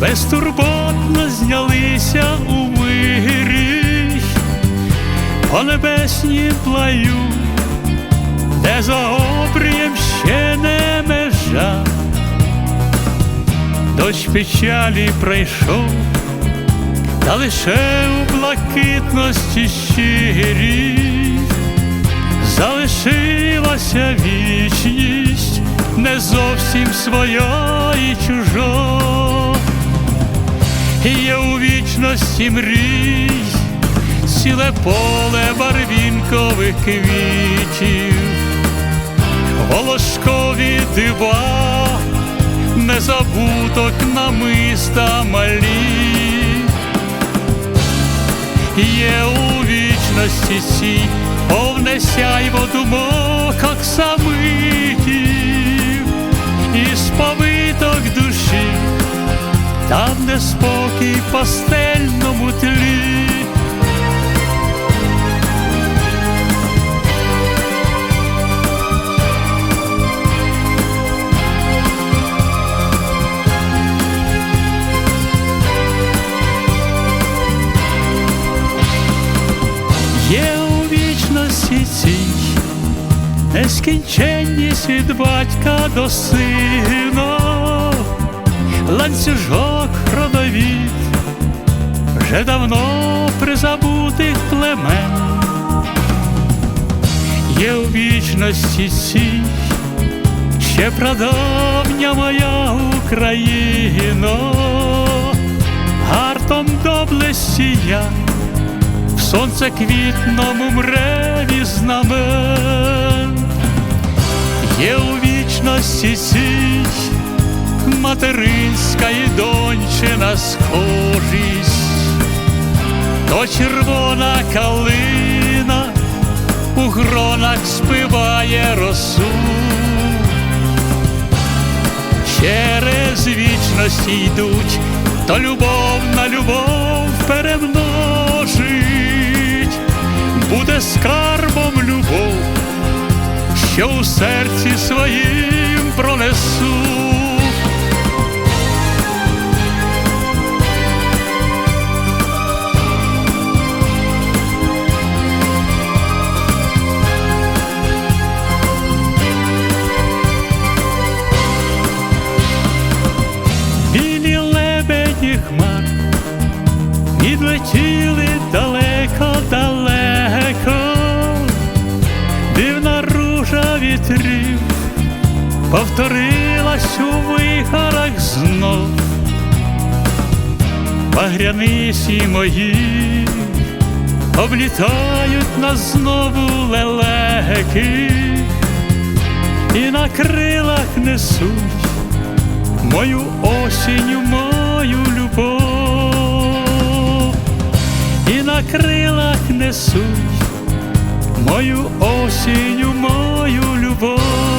безтурботно знялися у вирій, по небесній плаю, де за обрієм ще не межа, дощ печалі пройшов, та лише у блакитності щирій залишилася вічність, не зовсім своя і чужа. Є у вічності мрій, ціле поле барвінкових квітів, волошкові дива, незабуток намиста малі. Є у вічності цій повне сяйво думок оксамитів там, де спокій в пастельному тлі. Є у вічності цій нескінченність від батька до сина, ланцюжок вже давно призабутих племен. Є у вічності цій ще прадавня моя Україна, гартом доблесті я в сонце квітному мреві знамен, є у вічності цій материнська і дончина схожість, то червона калина у гронах спиває росу. Через вічності йдуть, то любов на любов перемножить, буде скарбом любов, що у серці своїм пронесу. Відлетіли далеко-далеко, дивна ружа вітрів повторилась у вихорах знов, багряниці мої облітають нас знову лелеки. І на крилах несуть мою осінню, несуть мою осінь, мою любов.